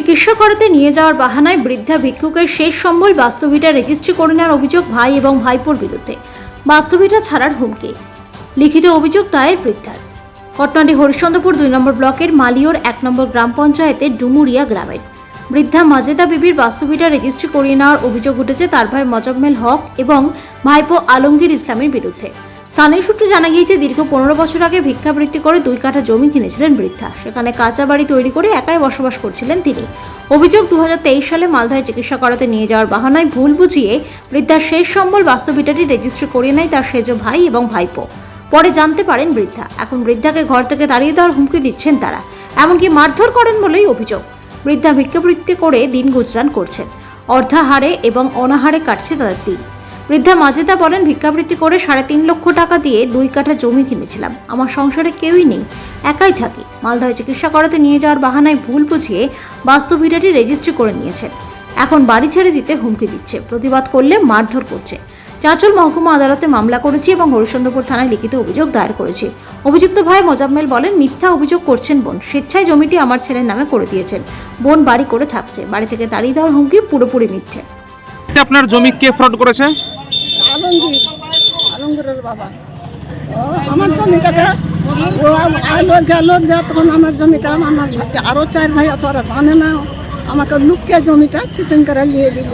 চিকিৎসা করাতে নিয়ে যাওয়ার বাহানায় বৃদ্ধা ভিক্ষুকের শেষ সম্বল বাস্তবিটা রেজিস্ট্রি করে নেওয়ার অভিযোগ ভাই এবং ভাইপোর বিরুদ্ধে। বাস্তবিটা ছাড়ার হুমকি। লিখিত অভিযোগ দায়ের বৃদ্ধার। ঘটনাটি হরিশ্চন্দ্রপুর দুই নম্বর ব্লকের মালিয়র এক নম্বর গ্রাম পঞ্চায়েতের ডুমুরিয়া গ্রামের। বৃদ্ধা মাজেদা বিবির বাস্তবিটা রেজিস্ট্রি করিয়ে নেওয়ার অভিযোগ উঠেছে তার ভাই মজম্মেল হক এবং ভাইপো আলমগীর ইসলামের বিরুদ্ধে। স্থানীয় সূত্রে জানা গিয়েছে, দীর্ঘ পনেরো বছর আগে ভিক্ষাবৃত্তি করে দুই কাঠা জমি কিনেছিলেন বৃদ্ধা। সেখানে কাঁচা বাড়ি তৈরি করে একাই বসবাস করছিলেন তিনি। অভিযোগ দুই হাজার তেইশ সালে মালদায় চিকিৎসা করাতে নিয়ে যাওয়ার বাহানায় ভুল বুঝিয়ে বৃদ্ধার শেষ সম্বল বাস্তবিটাটি রেজিস্ট্রি করিয়ে নেয় তার সেজ ভাই এবং ভাইপো। পরে জানতে পারেন বৃদ্ধা। এখন বৃদ্ধাকে ঘর থেকে তাড়িয়ে দেওয়ার হুমকি দিচ্ছেন তারা। এমনকি মারধর করেন বলেই অভিযোগ। বৃদ্ধা ভিক্ষাবৃত্তি করে দিন গুজরান করছেন। অর্ধাহারে এবং অনাহারে কাটছে তাদের দিন। বৃদ্ধা মাজেদা বলেন, ভিক্ষাবৃত্তি করে সাড়ে তিন লক্ষ টাকা দিয়ে দুই কাঠা জমি কিনেছিলাম। আমার সংসারে কেউই নেই, একাই থাকি। মালদহে চিকিৎসা করাতে নিয়ে যাওয়ার বাহানায় ভুল বুঝিয়ে বাস্তবিটাটি রেজিস্ট্রি করে নিয়েছেন। এখন বাড়ি ছেড়ে দিতে হুমকি দিচ্ছে। প্রতিবাদ করলে মারধর করছে। চাঁচল মহকুমা আদালতে মামলা করেছি এবং হরিশ্চন্দ্রপুর থানায় লিখিত অভিযোগ দায়ের করেছি। অভিযুক্ত ভাই মোজাম্মেল বলেন, মিথ্যা অভিযোগ করছেন বোন। স্বেচ্ছায় জমিটি আমার ছেলের নামে করে দিয়েছেন। বোন বাড়ি করে থাকছে। বাড়ি থেকে তাড়িয়ে দেওয়ার হুমকি পুরোপুরি মিথ্যে। আপনার জমি কে ফ্রড করেছে? আলমগীর আলমগীরের বাবা। ও আমার জমিটাকে ও আলো গেল তখন আমার জমিটা আমার আরও চার ভাই আছে ওরা জানে না। আমাকে লুকিয়ে জমিটা চিটিং করে নিয়ে দিল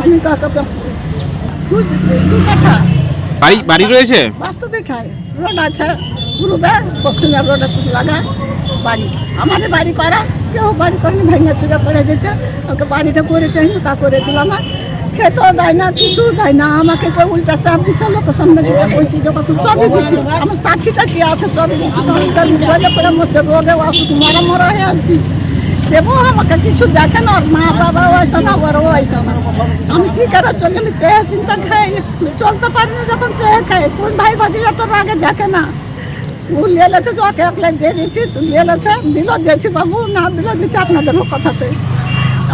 আমি কাকে দু কাঠা বাড়ি বাড়ি রয়েছে? বাস্তবে খাই রোড আছে গুরুদা পশ্চিমের রোডে লাগা বাড়ি। আমাদের বাড়ি করা কেউ বাড়ি করেনি ভেঙে চুরে পড়ে গেছে। ওকে বাড়িটা করেছে তা করেছিল না খেতেও দেয় না কিছু দেয় না আমাকে কেউ উল্টা চাপ দিচ্ছে লোকের সামনে দিয়ে বলছি যখন সবই দিচ্ছি আমার সাক্ষীটা কি আছে সবই দিচ্ছি বলে করে মধ্যে রোগে অসুখ মরা মরা হয়ে আছি দেবো আমাকে কিছু দেখে না ওর মা বাবা ওইসব না ওরও ওইসব না আমি কি করে চলি আমি চেয়ে চিন্তা খাই চলতে পারি না যখন চেয়ে খাই কোন ভাই ভাজিরা তোর আগে দেখে না ও লেলেছে যে ওকে এক লাখ দিয়ে দিয়েছি লেলেছে দিল দিয়েছি বাবু না দিল দিচ্ছে আপনাদের কথাতে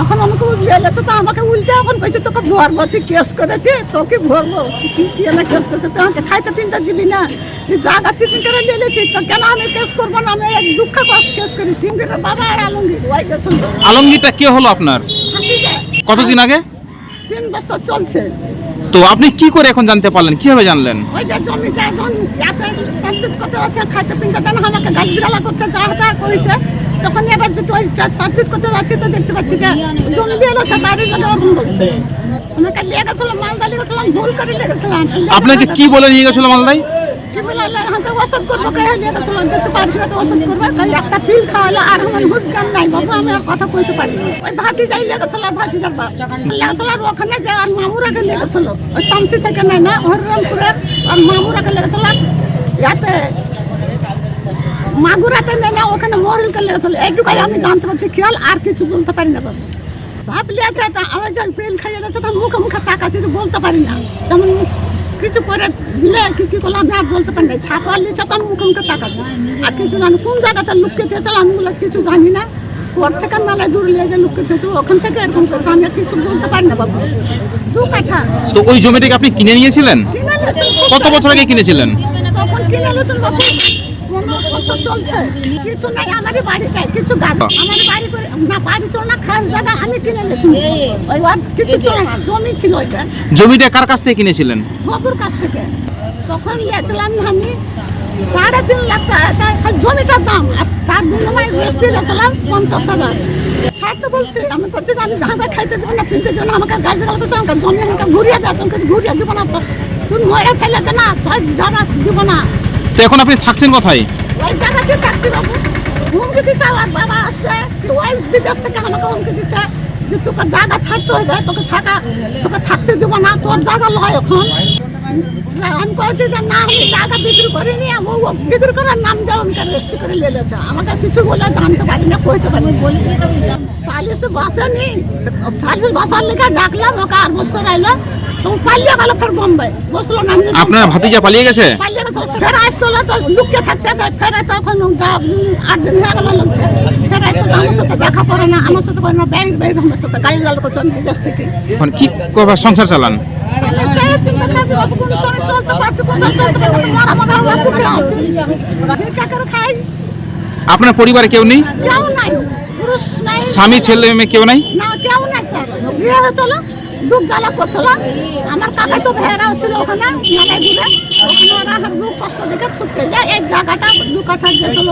এখন আমাকে লেলেছে তো আমাকে উল্টে এখন কইছে তোকে ভরবো তুই কেস করেছি? তোকে ভরবো। কি কি না কেস করতে তুই আমাকে খাইতে পিনতে দিবি না। তুই জায়গা চিটিং করে লেলেছি তো কেন আমি কেস করব না? আমি এক দুঃখ কষ্ট কেস করেছি বাবা আর আলমগীর ওই গেছেন আলমগীরটা কে হলো আপনার? কতদিন আগে? তিন বছর চলছে। তো আপনি কি করে এখন জানতে পারলেন? কীভাবে জানলেন? ওই যে জমি ইয়াতে সাবসিড করতে হচ্ছে খাইতে পিনতে দেন আমাকে গালি গালা করছে যা তা করেছে। তখন এবার যদি ওই সাবসিড করতে যাচ্ছি তো দেখতে পাচ্ছি যে জমি দিয়ে এলো বাইরে গেলে ওরকম নিয়ে গেছিলাম মালদা নিয়ে গেছিলাম ভুল করে নিয়ে গেছিলাম। আপনাকে কি বলে নিয়ে গেছিল মালদায়? হাতে ওষুধ করব কে নিয়ে গেছিলাম? দেখতে পারছি না তো ওষুধ করব একটা পিল খাওয়ালো আর আমার হুশ জ্ঞান নাই বাবু আমি আর কথা কইতে পারি ওই ভাতি যাই আর ওখানে যে আর মামুরাকে লেগেছিল ওই শামসি থেকে নাই না হরিরামপুরে আর মামুরাকে ইয়াতে মাগুরাতে নেই না ওখানে মরিলকে লেগেছিল এইটুকাই আমি জানতে পারছি খেয়াল আর কিছু বলতে পারি না বাবু। সাপ লিয়েছে তা আমি যে পেন খাইয়ে যাচ্ছে তো মুখে মুখে তাকাচ্ছি তো বলতে পারি না। যেমন কিছু করে দিলে কি কি করলাম আমি আর বলতে পারি না। ছাপা লিয়েছে তো আমি মুখে মুখে তাকাচ্ছি আর কিছু জানি কোন জায়গাতে লুকিয়ে দিয়েছিল আমি বলে কিছু জানি না। ওর থেকে মেলায় দূর লিয়ে যে লুকিয়ে দিয়েছিল ওখান থেকে এরকম করছে আমি কিছু বলতে পারি না বাবু। দু কাঠা। তো ওই জমিটাকে আপনি কিনে নিয়েছিলেন? কত বছর আগে কিনেছিলেন? তখন কিনে নিয়েছেন বাবু চলছে। কিছু নাই আমারই বাড়িতে কিছু গাছ আমার বাড়ি করে না বাড়ি চল না খাস জায়গা আমি কিনে নিয়েছি ওই কিছু ছিল না জমি ছিল ওইটা। জমিটা কার কাছ থেকে কিনেছিলেন? বাবুর কাছ থেকে। তখন আমি সাড়ে তিন লাখ টাকা জমিটার দাম। আর তার বিনিময়ে পঞ্চাশ হাজার। ছাড়তে বলছি আমি জায়গা খাইতে দেবো না কিনতে দেবো না আমাকে গাছ গালাতে তো আমাকে জমি আমাকে ঘুরিয়ে দেয় তোমাকে ঘুরিয়ে দেবো না তো। মরে ফেলে দে না দিব না। তো এখন আপনি থাকছেন কোথায়? ওই জায়গাতে থাকছি বাবু। হুমকি দিচ্ছে আমার বাবা আসছে ওই বিদেশ থেকে আমাকে হুমকি দিচ্ছে। যে তোকে জায়গা ছাড়তে হবে তোকে থাকা তোকে থাকতে দেবো না তোর জায়গা লয় এখন। আমি কয়েছি যে না আমি জায়গা বিক্রি করিনি ও ও বিক্রি করার নাম দেওয়া আমাকে রেজিস্ট্রি করে লেগেছে আমাকে কিছু বলে জানতে পারি না কইতে পারি সালিশ বাসেনি। সালিশ বাসার লিখে ডাকলাম ওকে আর বসতে রাইলো। পালিয়ে গেল ফের বোম্বে। বসল না আমি- আপনার ভাতিজা পালিয়ে গেছে? পালিয়ে গেছে ফের আসতো না তো লুকিয়ে থাকছে তো ফের তখন যা উম, আট দিন হয়ে গেল লোকছে। ফের আসতো না, আমার সাথে দেখা করে না আমার সাথে করে না ব্যাগ ব্যাগ আমার সাথে গাড়ি গাল করছে বিদেশ থেকে। এখন কি সংসার চালান? আপনার পরিবারে কেউ নেই? কেউ নাই স্বামী ছেলে মেয়ে কেউ নাই? না কেউ নাই স্যার। বিয়ে দুধ জ্বালা করছিল আমার কাকাই তো ভেড়াও ছিল ওখানে মানে দূরে ওখানে ওরা দুঃখ কষ্ট দেখে ছুটতে যায়। এই জায়গাটা দু কাঠা গেছিল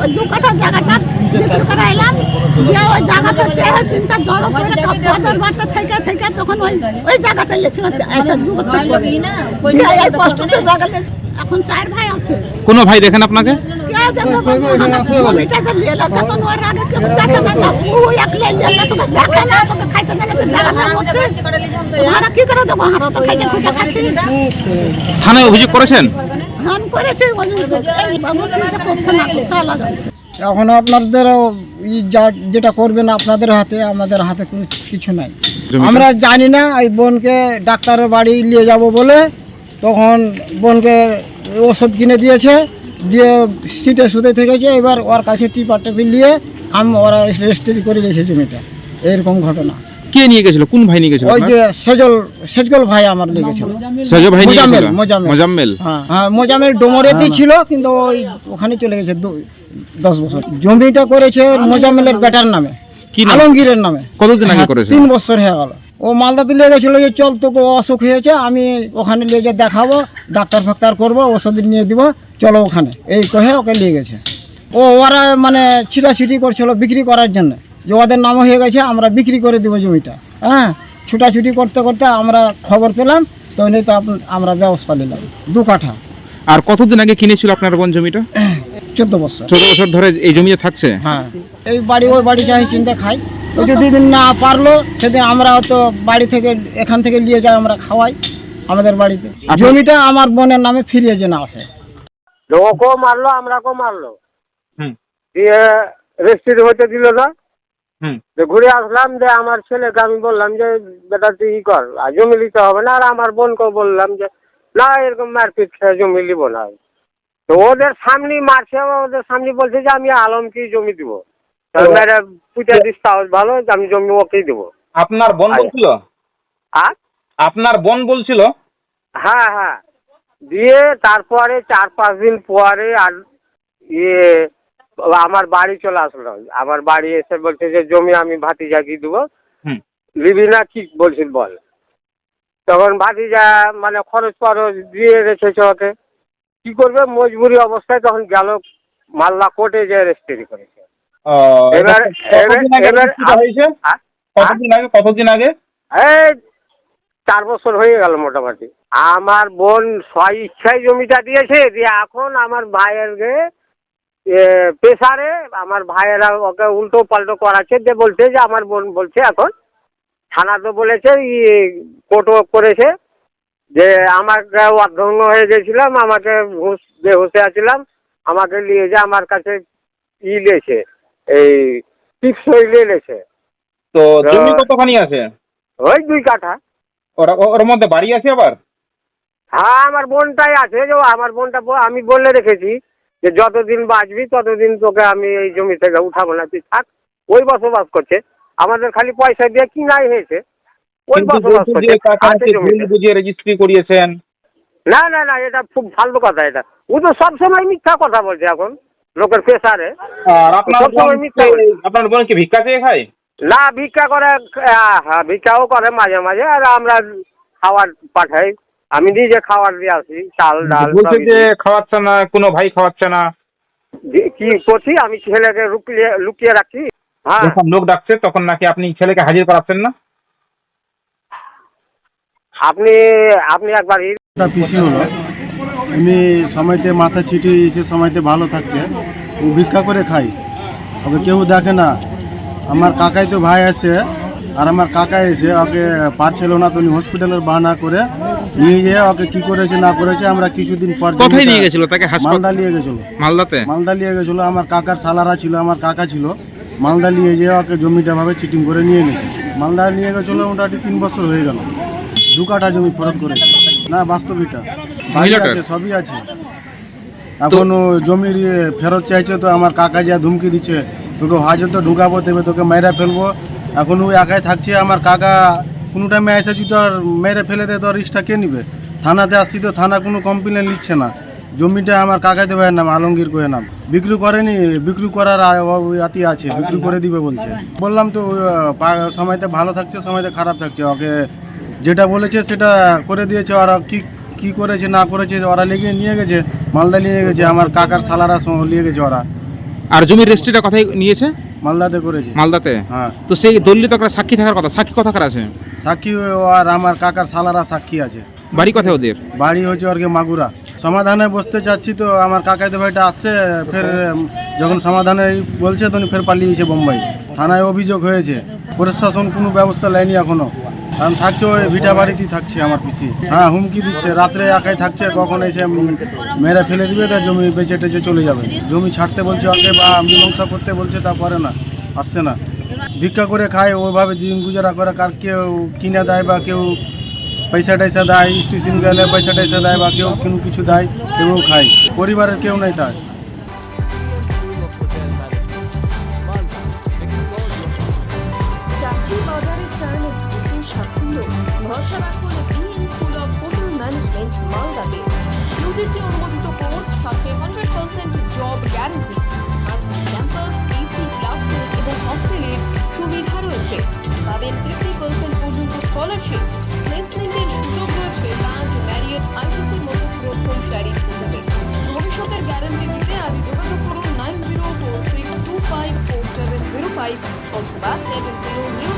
ওই দু কাঠা জায়গাটা বিক্রি করে এলাম। দিয়ে ওই জায়গাটা চেয়ে চিন্তা জড়ো করে কাপড় বার্তা থেকে থেকে তখন ওই ওই জায়গাটা লেছিল দু বছর জায়গা এখন চার ভাই আছে। কোনো ভাই দেখেন আপনাকে? কেউ দেখো জমিটা যে লেলা তখন ওর আগে কেউ দেখে না না, ও একলাই লেলা তোকে দেখে না তোকে খাইতে দেবে তুই লেলা না করছিস তোমরা কি করে দেবো হারা তো খাইতে খুঁজে খাচ্ছি থানায় অভিযোগ করেছেন? এখন আপনাদের ই যা যেটা করবেন আপনাদের হাতে আমাদের হাতে কোনো কিছু নাই। আমরা জানি না এই বোনকে ডাক্তারের বাড়ি নিয়ে যাব বলে তখন বোনকে ওষুধ কিনে দিয়েছে দিয়ে সিটে শুতে থেকেছে এবার ওর কাছে টিপার টেবিল নিয়ে আম ওরা রেজিস্ট্রি করে দিয়েছে জমিটা। এরকম ঘটনা। কে নিয়ে গেছিল? কোন ভাই নিয়ে গেছিল ওই যে সেজল সেজল ভাই আমার লেগেছিল সজল ভাই নিয়ে গেছিল? মোজাম্মেল। মোজাম্মেল। হ্যাঁ হ্যাঁ মোজামের ডোমরেতে ছিল কিন্তু ওই ওখানে চলে গেছে দশ বছর। জমিটা করেছে মোজামেলের বেটার নামে। কি নাম? আলমগীরের নামে। কতদিন আগে হ্যাঁ, করেছে? তিন বছর হয়ে গেল। ও মালদাতে নিয়ে গেছিল যে চল তোকে অসুখ হয়েছে আমি ওখানে নিয়ে গিয়ে দেখাবো ডাক্তার ফাক্তার করব ওষুধ নিয়ে দিব চলো ওখানে। এই কহে ওকে নিয়ে গেছে। ও ওরা মানে ছিটাছুটি করছিল বিক্রি করার জন্য যে ওদের নাম হয়ে গেছে আমরা বিক্রি করে দেবো জমিটা। হ্যাঁ ছুটাছুটি করতে করতে আমরা খবর পেলাম তো নিয়ে তো আমরা ব্যবস্থা নিলাম দু কাঠা। আর কতদিন আগে কিনেছিল আপনার বোন জমিটা? চোদ্দ বছর। চোদ্দ বছর ধরে এই জমিতে থাকছে? হ্যাঁ। এই বাড়ি ওই বাড়ি চাই চিন্তা খাই। যেদিন না পারল সেদিন আমরা তো বাড়ি থেকে এখান থেকে নিয়ে যাই আমরা খাওয়াই আমাদের বাড়িতে। জমিটা আমার বোনের নামে ফিরিয়ে যেন আসে। ওকেও মারলো আমরাকেও মারলো। দিয়ে রেজিস্ট্রি হতে দিল না। যে ঘুরে আসলাম যে আমার ছেলেকে আমি বললাম যে বেটা তুই ই কর আর জমি নিতে হবে না। আর আমার বোনকেও বললাম যে না এরকম মারপিট খেয়ে জমি নিব না। তো ওদের সামনে মারছে ওদের সামনে বলছে যে আমি আলমকে জমি দিব। দিস ভালো আমি জমি ওকেই দেবো। আপনার বোন। বলছিল? আর? আপনার বোন বলছিল? হ্যাঁ হ্যাঁ। দিয়ে তারপরে চার পাঁচ দিন পরে আর ইয়ে আমার বাড়ি চলে আসলো। আমার বাড়ি এসে বলছে যে জমি আমি ভাতিজাকে দেবো? নিবি না কি বলছিল বল। তখন ভাতিজা মানে খরচ ফরচ দিয়ে রেখেছে ওকে। কি করবে? মজবুরি অবস্থায় তখন গেল মালদা কোর্টে যে রেজিস্ট্রি করেছে। এবার এবার এবার হয়েছে? কতদিন আগে? কতদিন আগে? এই চার বছর হয়ে গেল মোটামুটি। আমার বোন স্ব ইচ্ছায় জমিটা দিয়েছে দিয়ে এখন আমার ভাইয়ের গে প্রেসারে আমার ভাইয়েরা ওকে উল্টো পাল্টো করাচ্ছে যে বলছে যে আমার বোন বলছে এখন থানা তো বলেছে ই কোর্টও করেছে যে আমাকে অর্ধঙ্গ হয়ে গেছিলাম আমাকে হুঁশ বেহুশে আছিলাম আমাকে নিয়ে যে আমার কাছে ই লেছে। এই টিপস লেছে তো জমি কতখানি আছে? ওই দুই কাঠা। ওর ওর মধ্যে বাড়ি আছে আবার? হ্যাঁ আমার বোনটাই আছে যে আমার বোনটা আমি বলে রেখেছি যে যতদিন বাঁচবি ততদিন তোকে আমি এই জমি থেকে উঠাবো না। তুই থাক ওই বসবাস করছে। আমাদের খালি পয়সা দিয়ে কিনাই হয়েছে। ওই বসবাস করছে। বুঝিয়ে রেজিস্ট্রি করিয়েছেন। না না না এটা খুব ভালো কথা এটা। ও তো সবসময় মিথ্যা কথা বলছে এখন। লোকের পেশারে আর আপনার বোন আপনার বোন কি ভিক্ষা চেয়ে খায়? না ভিক্ষা করে হ্যাঁ ভিক্ষাও করে মাঝে মাঝে আর আমরা খাবার পাঠাই। আমি নিজে খাবার দিয়ে আসি চাল ডাল বলছে যে খাওয়াচ্ছে না কোনো ভাই খাওয়াচ্ছে না। কি করছি? আমি ছেলেকে লুকিয়ে লুকিয়ে রাখছি। হ্যাঁ। লোক ডাকছে তখন নাকি আপনি ছেলেকে হাজির করাচ্ছেন না? আপনি আপনি একবার পিসি হলো। উনি সময়তে মাথা ছিটিয়ে দিয়েছে সময়তে ভালো থাকছে। ও ভিক্ষা করে খাই ওকে কেউ দেখে না। আমার কাকাই তো ভাই আছে আর আমার কাকা এসে ওকে পারছিল না তো উনি হসপিটালের বাহানা করে নিয়ে যেয়ে ওকে কি করেছে না করেছে আমরা কিছুদিন পর কোথায় নিয়ে গেছিল? তাকে হাসপাতাল মালদা নিয়ে গেছিল। মালদাতে? মালদা নিয়ে গেছিল। আমার কাকার সালারা ছিল আমার কাকা ছিল। মালদা নিয়ে যেয়ে ওকে জমিটা ভাবে চিটিং করে নিয়ে গেছে। মালদা নিয়ে গেছিল মোটামুটি তিন বছর হয়ে গেল। দু কাঠা জমি ফেরত করেছে। না বাস্তবিকটা। সবই আছে। এখন ও জমির ইয়ে ফেরত চাইছে তো আমার কাকা যা ধুমকি দিচ্ছে তোকে হাজতে ঢুকাবো দেবে তোকে মেরে ফেলব। এখন ও একাই থাকছে আমার কাকা কোনো টাইমে এসে যদি আর মেরে ফেলে দেয় তো আর রিক্সটা কে নিবে? থানাতে আসছি তো থানা কোনো কমপ্লেন নিচ্ছে না। জমিটা আমার কাকাইতে ভাইয়ের নাম আলমগীর কোয়ের নাম। বিক্রি করেনি বিক্রি করার আতি আছে বিক্রি করে দিবে বলছে। বললাম তো সময়তে ভালো থাকছে সময়তে খারাপ থাকছে ওকে যেটা বলেছে সেটা করে দিয়েছে ওরা কি কি করেছে না করেছে ওরা লেগে নিয়ে গেছে মালদা নিয়ে গেছে আমার কাকার সালারা নিয়ে গেছে ওরা। আর জমির রেজিস্ট্রিটা কথাই নিয়েছে? মালদাতে করেছে। মালদাতে? হ্যাঁ। তো সেই দলিত একটা সাক্ষী থাকার কথা সাক্ষী কথাকার আছে? সাক্ষী আর আমার কাকার সালারা সাক্ষী আছে। বাড়ি কোথায় ওদের? বাড়ি হচ্ছে ওর কি মাগুরা। সমাধানে বসতে চাচ্ছি তো আমার কাকাই তো ভাইটা আসছে ফের যখন সমাধানে বলছে তখন ফের পালিয়ে পালিয়েছে বোম্বাই। থানায় অভিযোগ হয়েছে। প্রশাসন কোনো ব্যবস্থা নেয়নি এখনও। কারণ থাকছে ওই ভিটা বাড়িতেই থাকছে আমার পিসি। হ্যাঁ হুমকি দিচ্ছে। রাত্রে একাই থাকছে, কখন এসে মেরে ফেলে দিবে তা জমি বেঁচে টেচে চলে যাবে। জমি ছাড়তে বলছে ওকে বা মীমাংসা করতে বলছে, তা করে না, আসছে না। ভিক্ষা করে খায়, ওইভাবে দিন গুজারা করে, কার কেউ কিনে দেয় বা কেউ পয়সা টয়সা দেয়, স্টেশন গেলে পয়সা টয়সা দেয় বা কেউ কোনো কিছু দেয়, কেউ খায়। পরিবারের কেউ নাই তার। ইউজিসি অনুমোদিত কোর্স সাথে hundred percent job guarantee campus AC classroom এবং হস্টেলের সুবিধা রয়েছে। পাবেন ফিফটি পার্সেন্ট পর্যন্ত স্কলারশিপ প্লেসমেন্টের সুযোগ রয়েছে লাঞ্চ ম্যারিয়েট আইটিসির মতো প্রথম সারির হোটেলে ভবিষ্যতের গ্যারান্টি দিতে আজই যোগাযোগ করুন nine zero four six two five four seven zero five অথবা সেভেন জিরো জিরো